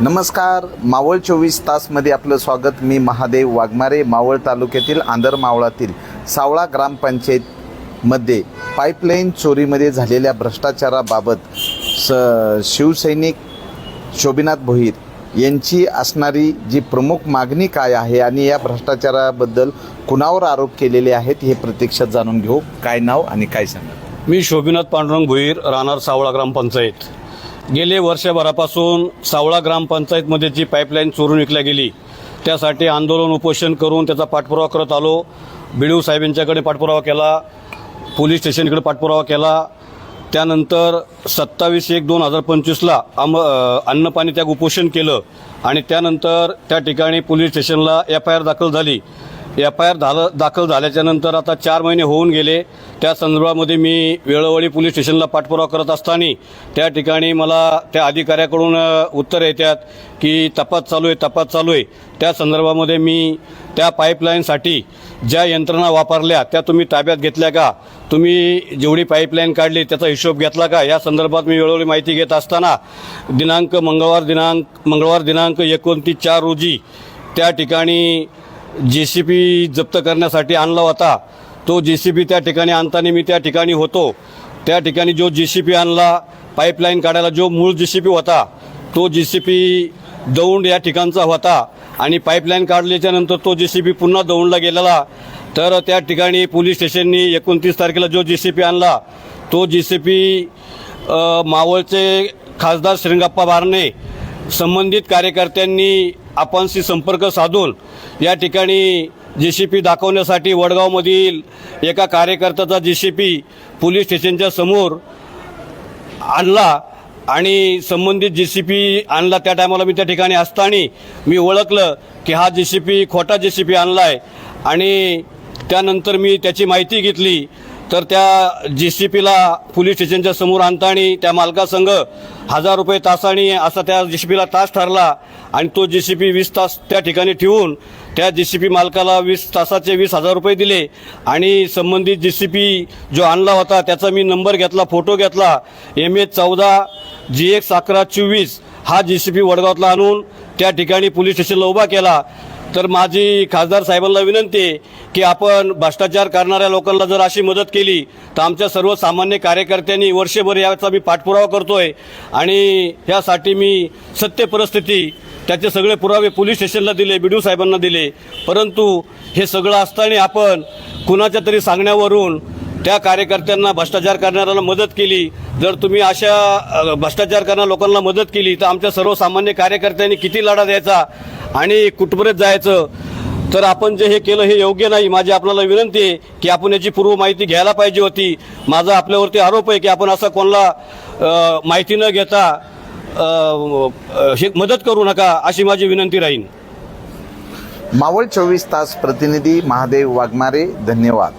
नमस्कार मावळ चोवीस तासमध्ये आपलं स्वागत. मी महादेव वाघमारे मावळ तालुक्यातील आंधर मावळातील सावळा ग्रामपंचायतमध्ये पाईपलाईन चोरीमध्ये झालेल्या भ्रष्टाचाराबाबत स शिवसैनिक शोभिनाथ भोईर यांची असणारी जी प्रमुख मागणी काय आहे आणि या भ्रष्टाचाराबद्दल कुणावर आरोप केलेले आहेत हे प्रत्यक्षात जाणून घेऊ. काय नाव आणि काय सांगा? मी शोभिनाथ पांडुरंग भुईर राहणार सावळा ग्रामपंचायत. गेले वर्षभरापासून सावळा ग्रामपंचायतमध्ये जी पाईपलाईन चोरून विकल्या गेली त्यासाठी आंदोलन उपोषण करून त्याचा पाठपुरावा करत आलो. बिडू साहेबांच्याकडे पाठपुरावा केला पोलीस स्टेशनकडे पाठपुरावा केला. त्यानंतर सत्तावीस एक दोन हजार पंचवीसला आम अन्नपाणी त्याग उपोषण केलं आणि त्यानंतर त्या ठिकाणी पोलीस स्टेशनला एफ आय आर दाखल झाली. एफ आय आर झालं दाखल झाल्याच्यानंतर आता चार महिने होऊन गेले. त्या संदर्भामध्ये मी वेळोवेळी पोलीस स्टेशनला पाठपुरावा करत असताना त्या ठिकाणी मला त्या अधिकाऱ्याकडून उत्तर येतात की तपास चालू आहे तपास चालू आहे. त्या संदर्भामध्ये मी त्या पाईपलाईनसाठी ज्या यंत्रणा वापरल्या त्या तुम्ही ताब्यात घेतल्या का? तुम्ही जेवढी पाईपलाईन काढली त्याचा हिशोब घेतला का? या संदर्भात मी वेळोवेळी माहिती घेत असताना दिनांक मंगळवार दिनांक मंगळवार दिनांक एकोणतीस चार रोजी त्या ठिकाणी जे सी पी जप्त करण्यासाठी आणला होता. तो जे सी पी त्या ठिकाणी आणताना मी त्या ठिकाणी होतो. त्या ठिकाणी जो जे सी पी आणला पाईपलाईन काढायला जो मूळ जे सी पी होता तो जे सी पी दौंड या ठिकाणचा होता. आणि पाईपलाईन काढल्याच्या नंतर तो जे सी पी पुन्हा दौंडला गेलेला. तर त्या ठिकाणी पोलीस स्टेशननी एकोणतीस तारखेला जो जे सी पी आणला तो जे सी पी मावळचे खासदार श्रीरंगप्पा बारणे संबंधित कार्यकर्त्यांनी आपणशी संपर्क साधून या ठिकाणी जे सी पी दाखवण्यासाठी वडगावमधील एका कार्यकर्त्याचा जे सी पी पोलीस स्टेशनच्या समोर आणला आणि संबंधित जे सी पी आणला. त्या टायमाला मी त्या ठिकाणी असताना मी ओळखलं की हा जे सी पी खोटा जे सी पी आणला आहे आणि त्यानंतर मी त्याची माहिती घेतली. तर त्या जी सी पीला पोलीस स्टेशनच्या समोर आणताना त्या मालकासंघ हजार रुपये तासाने असा त्या जी सी पीला तास ठरला आणि तो जी सी पी वीस तास त्या ठिकाणी ठेवून त्या जी सी पी मालकाला वीस तासाचे वीस हजार रुपये दिले. आणि संबंधित जी सी पी जो आणला होता त्याचा मी नंबर घेतला फोटो घेतला. एम एच चौदा जी एक्स अकरा चोवीस हा जी सी पी वडगावातला आणून त्या ठिकाणी पोलीस स्टेशनला उभा केला. तर माझी खासदार साहेबांना विनंती आहे की आपण भ्रष्टाचार करणाऱ्या लोकांना जर अशी मदत केली तर आमच्या सर्वसामान्य कार्यकर्त्यांनी वर्षभर याचा मी पाठपुरावा करतोय आणि यासाठी मी सत्य परिस्थिती त्याचे सगळे पुरावे पोलीस स्टेशनला दिले बी साहेबांना दिले. परंतु हे सगळं असताना आपण कुणाच्या तरी सांगण्यावरून त्या कार्यकर्त्यांना भ्रष्टाचार करणाऱ्याला मदत केली. जर तुम्ही अशा भ्रष्टाचार करणाऱ्या लोकांना मदत केली तर आमच्या सर्वसामान्य कार्यकर्त्यांनी किती लढा द्यायचा? आणि कुठपर्यंत जायचं? तर आपण जे हे केलं हे योग्य नाही. माझी आपल्याला विनंती आहे की आपण याची पूर्व माहिती घ्यायला पाहिजे होती. माझा आपल्यावरती आरोप आहे की आपण असं कोणाला माहिती न घेता हे मदत करू नका अशी माझी विनंती राहील मावळ चोवीस तास प्रतिनिधी महादेव वाघमारे धन्यवाद.